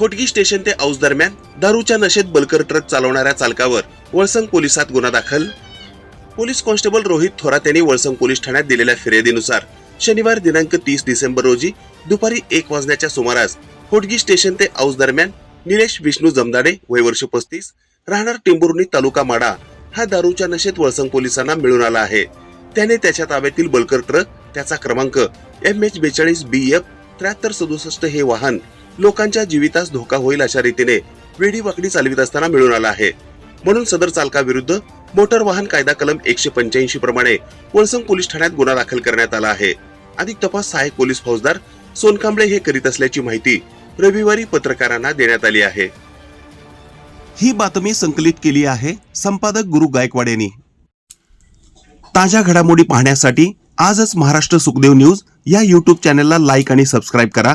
Hotgi station ते औस दरम्यान दारूच्या नशेत बलकर ट्रक चालवणाऱ्या चालकावर वळसंग पोलिसात गुन्हा दाखल. पोलीस कॉन्स्टेबल रोहित थोरात यांनी वळसंग पोलीस ठाण्यात दिलेल्या फिर्यादीनुसार शनिवार दिनांक तीस डिसेंबर रोजी दुपारी एक वाजण्याच्या सुमारास होटगी स्टेशन ते औस दरम्यान निलेश विष्णू जमदाडे वय वर्ष पस्तीस राहणार टिंबुर्णी तालुका माडा हा दारूच्या नशेत वळसंग पोलिसांना मिळून आला आहे. त्याने त्याच्या ताब्यातील बलकर ट्रक त्याचा क्रमांक एम एच बेचाळीस बी एफ त्र्याहत्तर सदुसष्ट हे वाहन लोकांच्या जीवितास धोका होईल अशा रीतीने वेडी वाकडी चालवित असताना मिळून आला आहे. म्हणून सदर चालकाविरुद्ध मोटर वाहन कायदा कलम एकशे पंच्याऐंशी प्रमाणे वळसंग पोलीस ठाण्यात गुन्हा दाखल करण्यात आला आहे. अधिक तपास सहाय्यक पोलीस फौजदार सोनकांबळे हे करीत असल्याची माहिती रविवारी पत्रकारांना देण्यात आली आहे. ही बातमी संकलित केली आहे संपादक गुरु गायकवाड यांनी. ताज्या घडामोडी पाहण्यासाठी आजच महाराष्ट्र सुखदेव न्यूज या यूट्यूब चॅनलला लाईक आणि सबस्क्राईब करा.